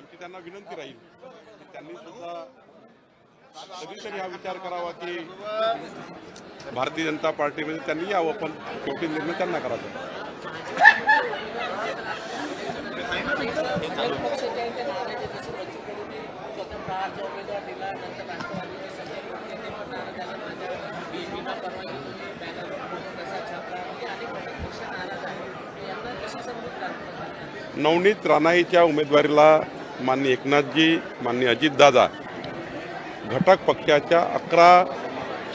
आमची त्यांना विनंती राहील त्यांनी सुद्धा कधीतरी हा विचार करावा की भारतीय जनता पार्टीमध्ये त्यांनी यावं पण शेवटी निर्णय त्यांना करायचा. नवनीत राणाईच्या उमेदवारीला माननीय एकनाथजी माननीय अजितदादा घटक पक्षाच्या अकरा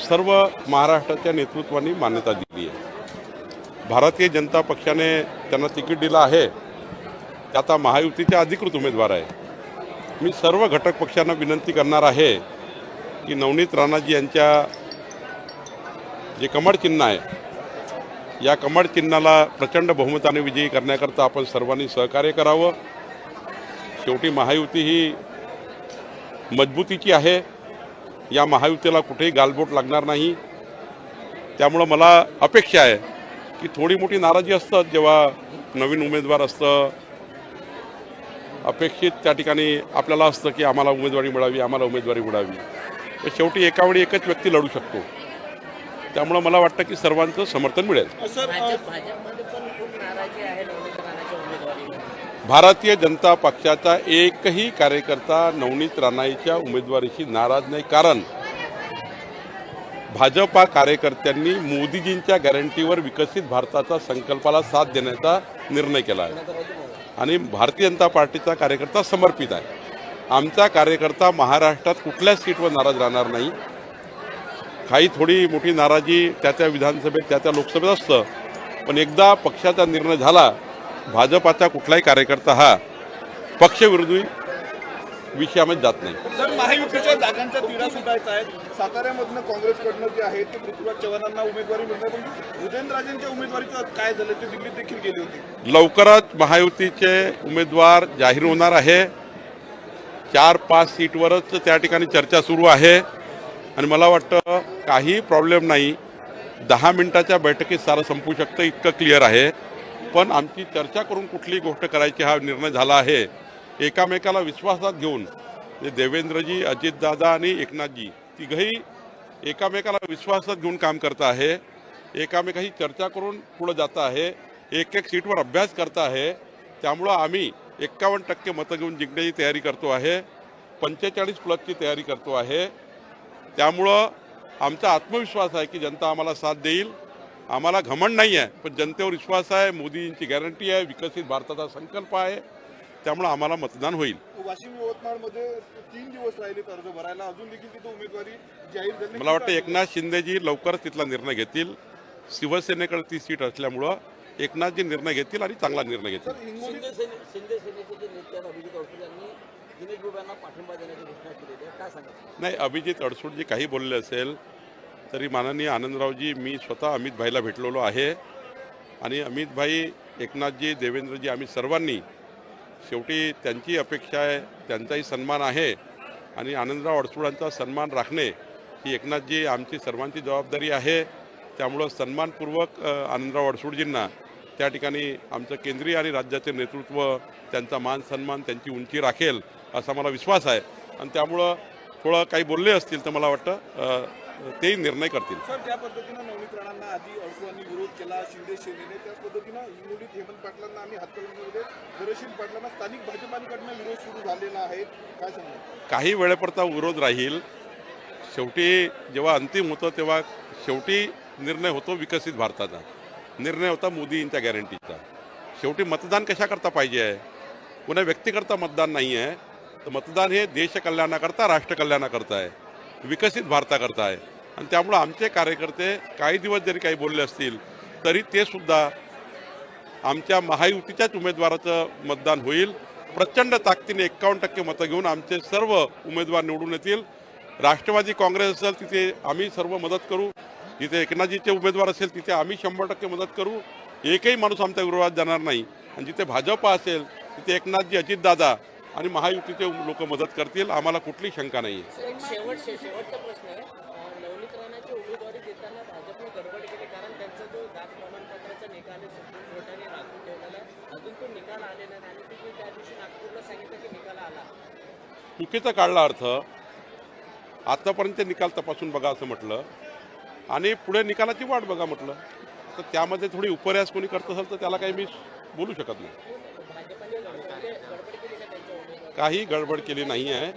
सर्व महाराष्ट्राच्या नेतृत्वाने मान्यता दिली आहे. भारतीय जनता पक्षाने त्यांना तिकीट दिलं आहे. ते आता महायुतीचे अधिकृत उमेदवार आहे. मी सर्व घटक पक्षांना विनंती करणार आहे की नवनीत राणाजी यांच्या जे कमळ चिन्ह आहे या कमळ चिन्हाला प्रचंड बहुमताने विजयी करण्याकरता आपण सर्वांनी सहकार्य करावं. शेवटी महायुती ही मजबूतीची आहे. या महायुतीला कुठेही गालबोट लागणार नाही. त्यामुळं मला अपेक्षा आहे की थोडी मोठी नाराजी असतात जेव्हा नवीन उमेदवार असतं. अपेक्षित त्या ठिकाणी आपल्याला असतं की आम्हाला उमेदवारी मिळावी आम्हाला उमेदवारी मिळावी. तर शेवटी एकावेळी एकच व्यक्ती लढू शकतो. त्यामुळं मला वाटतं की सर्वांचं समर्थन मिळेल. भारतीय जनता पक्षाचा एकही कार्यकर्ता नवनीत राणाईच्या उमेदवारीशी नाराज नाही. कारण भाजपा कार्यकर्त्यांनी मोदीजींच्या गॅरंटीवर विकसित भारताचा संकल्पाला साथ देण्याचा निर्णय केला आहे. आणि भारतीय जनता पार्टीचा कार्यकर्ता समर्पित आहे. आमचा कार्यकर्ता महाराष्ट्रात कुठल्याच सीटवर नाराज राहणार नाही. काही थोडी मोठी नाराजी त्या त्या विधानसभेत त्या त्या लोकसभेत असतं. पण एकदा पक्षाचा निर्णय झाला भाजपाचा कुठलाही कार्यकर्ता हा पक्षविरोधी विषयामध्ये जात नाही. सर महायुतीच्या जागांचा तिढा सुटायचा आहे. साताऱ्यामधनं काँग्रेसकडनं जे आहे ते पृथ्वीराज चव्हाणांना उमेदवारी मिळणार पण उदयनराजेंच्या उमेदवारीचं काय झालं? ते दिल्लीत देखील गेली होती. लवकरच महायुतीचे उमेदवार जाहीर होणार आहे. चार पाच सीटवरच त्या ठिकाणी चर्चा सुरू आहे. आणि मला वाटतं काही प्रॉब्लेम नाही. दहा मिनिटाच्या बैठकीत सारं संपू शकतं. इतकं क्लिअर आहे. पण आमची चर्चा करून कुठली गोष्ट करायची हा निर्णय झाला आहे एकामेकाला विश्वासात घेऊन देवेंद्रजी अजितदादा आणि एकनाथजी तिघही एकामेकाला विश्वासात घेऊन काम करत आहे. एकामेकाशी चर्चा करून पुढं जात आहे. एक एक सीटवर अभ्यास करत आहे. त्यामुळं आम्ही एक्कावन्न टक्के मतं घेऊन जिंकण्याची तयारी करतो आहे. पंचेचाळीस प्लसची तयारी करतो आहे. त्यामुळं आमचा आत्मविश्वास आहे की जनता आम्हाला साथ देईल. आम्हाला घमंड नाही आहे पण जनतेवर विश्वास आहे मोदींची गॅरंटी आहे विकसित भारताचा संकल्प आहे त्यामुळं आम्हाला मतदान होईल. वाशिम यवतमाळमध्ये तीन दिवस राहिले अर्ज भरायला. अजून देखील तिथं उमेदवारी जाहीर झाली. मला वाटतं एकनाथ शिंदेजी लवकरच तिथला निर्णय घेतील. शिवसेनेकडे ती सीट असल्यामुळं एकनाथजी निर्णय घेतील आणि चांगला निर्णय घेतील. नाही अभिजित अडसूळ जे काही बोलले असेल. तरी माननीय आनंदरावजी मी स्वतः अमित भाईला भेटलेलो आहे. आणि अमित भाई एकनाथजी देवेंद्रजी आम्ही सर्वांनी शेवटी त्यांची अपेक्षा आहे त्यांचाही सन्मान आहे. आणि आनंदराव अडसूळांचा सन्मान राखणे ही एकनाथजी आमची सर्वांची जबाबदारी आहे. त्यामुळं सन्मानपूर्वक आनंदराव अडसूळजींना त्या ठिकाणी आमचं केंद्रीय आणि राज्याचे नेतृत्व त्यांचा मान सन्मान त्यांची उंची राखेल असा मला विश्वास आहे. आणि त्यामुळं थोडं काही बोलले असतील तर मला वाटतं तेही निर्णय करतील. सर ज्या पद्धतीनं आधी विरोध केला शिंदे सेनेने त्याच पद्धतीनं हिंगोलीत हेमंत पाटलांना आणि हातकणंगलेमध्ये धैर्यशील पाटलांना स्थानिक भाजपाकडनं विरोध सुरू झालेला आहे. काय सांगणार काही वेळेपुरता विरोध राहील. शेवटी जेव्हा अंतिम होतं तेव्हा शेवटी निर्णय होतो विकसित भारताचा. निर्णय होता मोदींच्या गॅरंटीचा शेवटी मतदान कशाकरता पाहिजे आहे? पुन्हा व्यक्तिकरता मतदान नाही आहे तर मतदान हे देश कल्याणाकरता राष्ट्र कल्याणाकरता आहे. विकसित भारताकरता आहे. आणि त्यामुळं आमचे कार्यकर्ते काही दिवस जरी काही बोलले असतील तरी ते सुद्धा आमच्या महायुतीच्याच उमेदवाराचं मतदान होईल. प्रचंड ताकदीने एक्कावन्न टक्के मतं घेऊन आमचे सर्व उमेदवार निवडून येतील. राष्ट्रवादी काँग्रेस असेल तिथे आम्ही सर्व मदत करू. जिथे एकनाथजीचे उमेदवार असेल तिथे आम्ही शंभर टक्के मदत करू. एकही माणूस आमच्या विरोधात जाणार नाही. आणि जिथे भाजपा असेल तिथे एकनाथजी अजितदादा आणि महायुतीचे लोक मदत करतील आम्हाला कुठली शंका नाही आहे चुकीचा काढला अर्थ. आतापर्यंत निकाल तपासून बघा असं म्हटलं. आणि पुढे निकालाची वाट बघा म्हटलं. तर त्यामध्ये थोडी उपऱ्यास कोणी करत असेल तर त्याला काही मी बोलू शकत नाही. काही गडबड केली नाही आहे.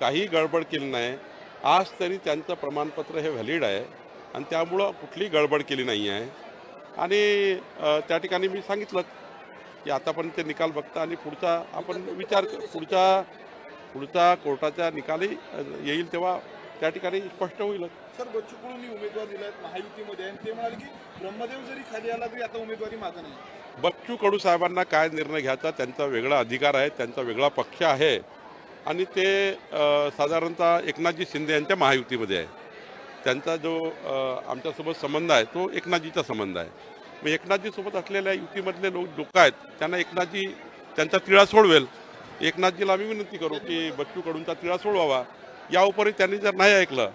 काही गडबड केली नाही. आज तरी त्यांचं प्रमाणपत्र हे व्हॅलिड आहे. आणि त्यामुळं कुठली गडबड केली नाही आहे. आणि त्या ठिकाणी मी सांगितलं की आतापर्यंत ते निकाल बघता आणि पुढचा आपण विचार पुढचा पुढचा कोर्टाचा निकालही येईल तेव्हा त्या ठिकाणी स्पष्ट होईल. सर बच्चू कडूंनी उमेदवार आहेत महायुतीमध्ये. आणि ते म्हणाले की ब्रह्मदेव जरी खाली आला तरी आता उमेदवारी मागं नाही. बच्चू कडू साहेबांना काय निर्णय घ्यायचा त्यांचा वेगळा अधिकार आहे त्यांचा वेगळा पक्ष आहे. आणि ते साधारणतः एकनाथजी शिंदे यांच्या महायुतीमध्ये आहे. त्यांचा जो आमच्यासोबत संबंध आहे तो एकनाथजीचा संबंध आहे. मग एकनाथजीसोबत असलेल्या युतीमधले लोक लोक आहेत त्यांना एकनाथजी त्यांचा तिळा सोडवेल. एकनाथजीला आम्ही विनंती करू की बच्चू कडूंचा तिळा सोडवावा. या उपरी त्यांनी जर नाही ऐकलं